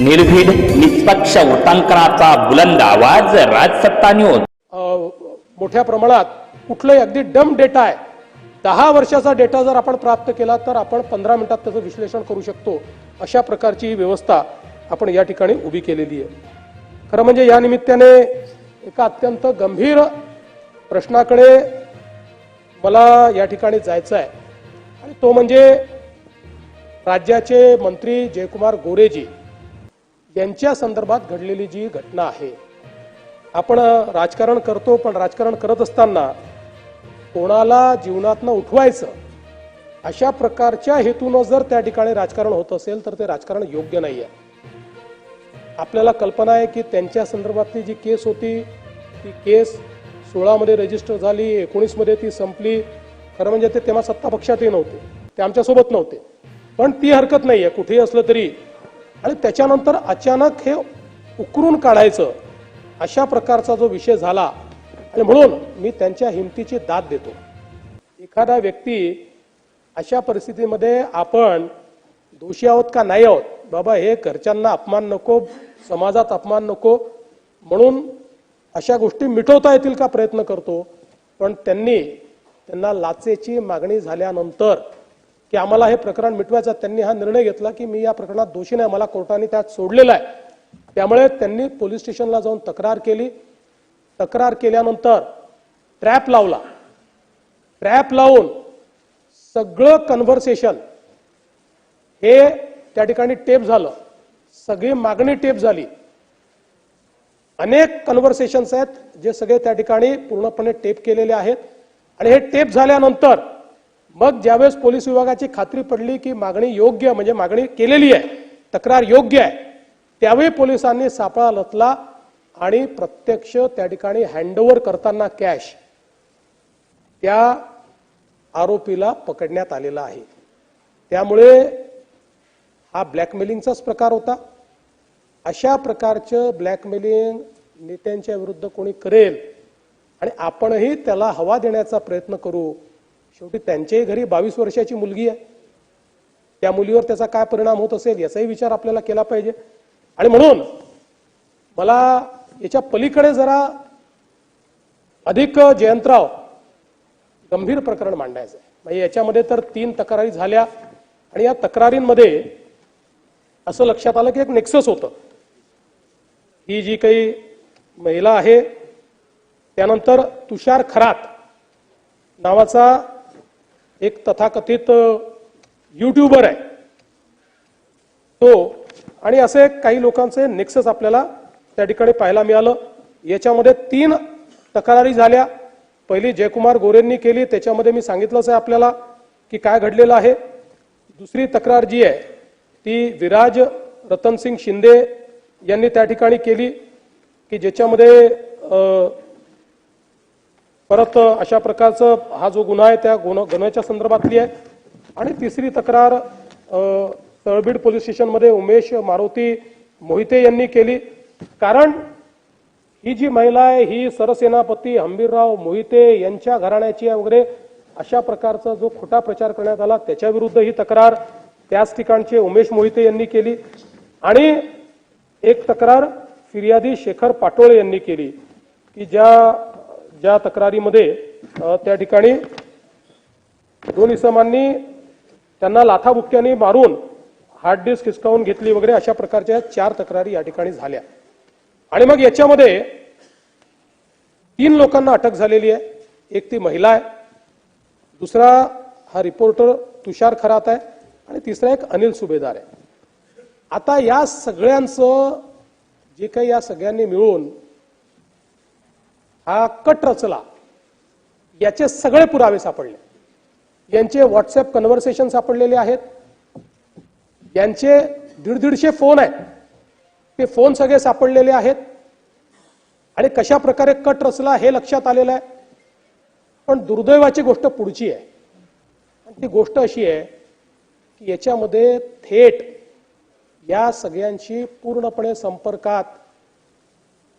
निर्भीड निष्पक्ष वृत्तांकनाचा बुलंद आवाज राजसत्ता न्यूज मोठ्या प्रमाणात कुठलाही अगदी डम डेटा आहे. दहा वर्षाचा डेटा जर आपण प्राप्त केला तर आपण पंधरा मिनिटात त्याचं विश्लेषण करू शकतो. अशा प्रकारची ही व्यवस्था आपण या ठिकाणी उभी केलेली आहे. खरं म्हणजे या निमित्ताने एका अत्यंत गंभीर प्रश्नाकडे मला या ठिकाणी जायचं आहे. आणि तो म्हणजे राज्याचे मंत्री जयकुमार गोरेजी यांच्या संदर्भात घडलेली जी घटना आहे आपण राजकारण करतो पण राजकारण करत असताना कोणाला जीवनातनं उठवायचं अशा प्रकारच्या हेतूनं जर त्या ठिकाणी राजकारण होत असेल तर ते राजकारण योग्य नाही आहे आपल्याला कल्पना आहे की त्यांच्या संदर्भातली जी केस होती ती केस सोळामध्ये रजिस्टर झाली एकोणीसमध्ये ती संपली. खरं म्हणजे ते तेव्हा सत्ता पक्षातही नव्हते. ते आमच्यासोबत नव्हते. पण ती हरकत नाही आहे कुठेही असलं तरी आणि त्याच्यानंतर अचानक हे उकरून काढायचं अशा प्रकारचा जो विषय झाला. आणि म्हणून मी त्यांच्या हिमतीची दाद देतो. एखादा व्यक्ती अशा परिस्थितीमध्ये आपण दोषी आहोत का नाही आहोत? बाबा हे घरच्यांना अपमान नको समाजात अपमान नको. म्हणून अशा गोष्टी मिटवता येतील का प्रयत्न करतो. पण त्यांनी त्यांना लाचेची मागणी झाल्यानंतर की आम्हाला हे प्रकरण मिटवायचं त्यांनी हा निर्णय घेतला की मी या प्रकरणात दोषी नाही. मला कोर्टाने त्यात सोडलेलं आहे. त्यामुळे त्यांनी पोलीस स्टेशनला जाऊन तक्रार केली. तक्रार केल्यानंतर ट्रॅप लावला. ट्रॅप लावून सगळं कन्व्हर्सेशन हे त्या ठिकाणी टेप झालं. सगळी मागणी टेप झाली. अनेक कन्व्हर्सेशन्स आहेत जे सगळे त्या ठिकाणी पूर्णपणे टेप केलेले आहेत. आणि हे टेप झाल्यानंतर मग ज्यावेळेस पोलीस विभागाची खात्री पडली की मागणी योग्य म्हणजे मागणी केलेली आहे तक्रार योग्य आहे त्यावेळी पोलिसांनी सापळा लचला आणि प्रत्यक्ष त्या ठिकाणी हँडओव्हर करताना कॅश त्या आरोपीला पकडण्यात आलेला आहे. त्यामुळे हा ब्लॅकमेलिंगचाच प्रकार होता. अशा प्रकारचं ब्लॅकमेलिंग नेत्यांच्या विरुद्ध कोणी करेल आणि आपणही त्याला हवा देण्याचा प्रयत्न करू शेवटी त्यांच्याही घरी बावीस वर्षाची मुलगी आहे. त्या मुलीवर त्याचा काय परिणाम होत असेल याचाही विचार आपल्याला केला पाहिजे. आणि म्हणून मला याच्या पलीकडे जरा अधिक जयंतराव गंभीर प्रकरण मांडायचं आहे. म्हणजे याच्यामध्ये तर तीन तक्रारी झाल्या आणि या तक्रारींमध्ये असं लक्षात आलं की एक नेक्सस होतं. ही जी काही महिला आहे त्यानंतर तुषार खरात नावाचा एक तथाकथित युट्यूबर आहे. तो आणि असे काही लोकांचे नेक्सस आपल्याला त्या ठिकाणी पाहायला मिळालं. याच्यामध्ये तीन तक्रारी झाल्या. पहिली जयकुमार गोरेंनी केली. त्याच्यामध्ये मी सांगितलंच आहे आपल्याला की काय घडलेलं आहे. दुसरी तक्रार जी आहे ती विराज रतनसिंग शिंदे यांनी त्या ठिकाणी केली की ज्याच्यामध्ये परत अशा प्रकारचं हा जो गुन्हा आहे त्या गुन्हा गुन्ह्याच्या संदर्भातली आहे. आणि तिसरी तक्रार तळबीड पोलीस स्टेशनमध्ये उमेश मारुती मोहिते यांनी केली. कारण ही जी महिला आहे ही सरसेनापती हंबीरराव मोहिते यांच्या घराण्याची आहे वगैरे अशा प्रकारचा जो खोटा प्रचार करण्यात आला त्याच्या विरुद्ध ही तक्रार त्याच ठिकाणचे उमेश मोहिते यांनी केली. आणि एक तक्रार फिर्यादी शेखर पाटोळे यांनी केली की ज्या ज्या तक्रारीमध्ये त्या ठिकाणी दोन इसमांनी त्यांना लाथाबुक्क्यांनी मारून हार्ड डिस्क हिसकावून घेतली वगैरे अशा प्रकारच्या चार तक्रारी या ठिकाणी झाल्या. आणि मग याच्यामध्ये तीन लोकांना अटक झालेली आहे. एक ती महिला आहे. दुसरा हा रिपोर्टर तुषार खरात आहे. आणि तिसरा एक अनिल सुभेदार आहे. आता या सगळ्यांचं जे काही या सगळ्यांनी मिळून हा कट रचला याचे सगळे पुरावे सापडले. यांचे व्हॉट्सअप कन्व्हर्सेशन सापडलेले आहेत. यांचे दीड दीडशे फोन आहेत. ते फोन सगळे सापडलेले आहेत. आणि कशा प्रकारे कट रचला हे लक्षात आलेलं आहे. पण दुर्दैवाची गोष्ट पुढची आहे. आणि ती गोष्ट अशी आहे की याच्यामध्ये थेट या सगळ्यांशी पूर्णपणे संपर्कात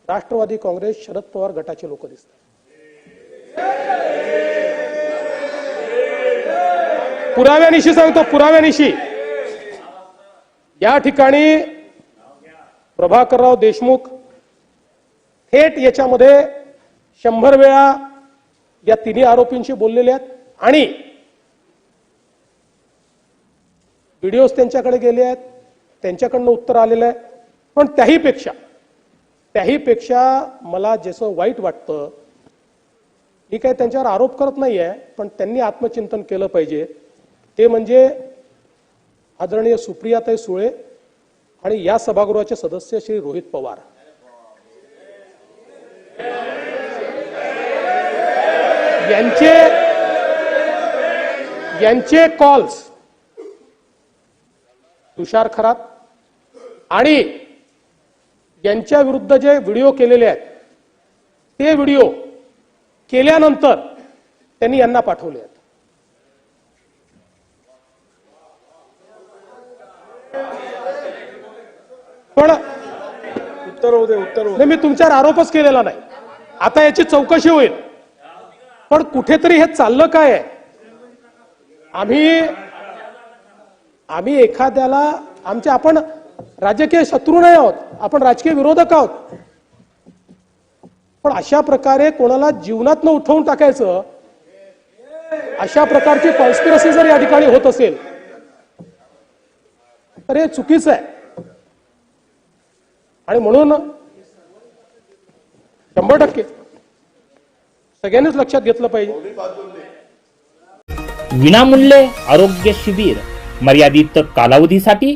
राष्ट्रवादी काँग्रेस शरद पवार गटाचे लोक दिसतात. पुराव्यानिशी सांगतो पुराव्यानिशी. या ठिकाणी प्रभाकरराव देशमुख थेट याच्यामध्ये शंभर वेळा या तिन्ही आरोपींशी बोललेले आहेत आणि व्हिडिओज त्यांच्याकडे गेले आहेत त्यांच्याकडनं उत्तर आलेलं आहे. पण त्याहीपेक्षा त्याहीपेक्षा मला जसं वाईट वाटतं मी काय त्यांच्यावर आरोप करत नाही आहे पण त्यांनी आत्मचिंतन केलं पाहिजे. ते म्हणजे आदरणीय सुप्रियाताई सुळे आणि या सभागृहाचे सदस्य श्री रोहित पवार. यांचे यांचे कॉल्स तुषार खरात आणि यांच्या विरुद्ध जे व्हिडिओ केलेले आहेत ते व्हिडिओ केल्यानंतर त्यांनी यांना पाठवले आहेत. पण उत्तर होऊ दे उत्तर होऊ दे. नाही मी तुमच्यावर आरोपच केलेला नाही. आता याची चौकशी होईल. पण कुठेतरी हे चाललं काय आहे? आम्ही आम्ही एखाद्याला आमचे आपण राजकीय शत्रू नाही आहोत. आपण राजकीय विरोधक आहोत. पण अशा प्रकारे कोणाला जीवनात न उठवून टाकायचं अशा प्रकारची कॉन्स्पिरसी जर या ठिकाणी होत असेल तर हे चुकीचं आहे. आणि म्हणून शंभर टक्के सगळ्यांनीच लक्षात घेतलं पाहिजे. विनामूल्य आरोग्य शिबिर मर्यादित कालावधीसाठी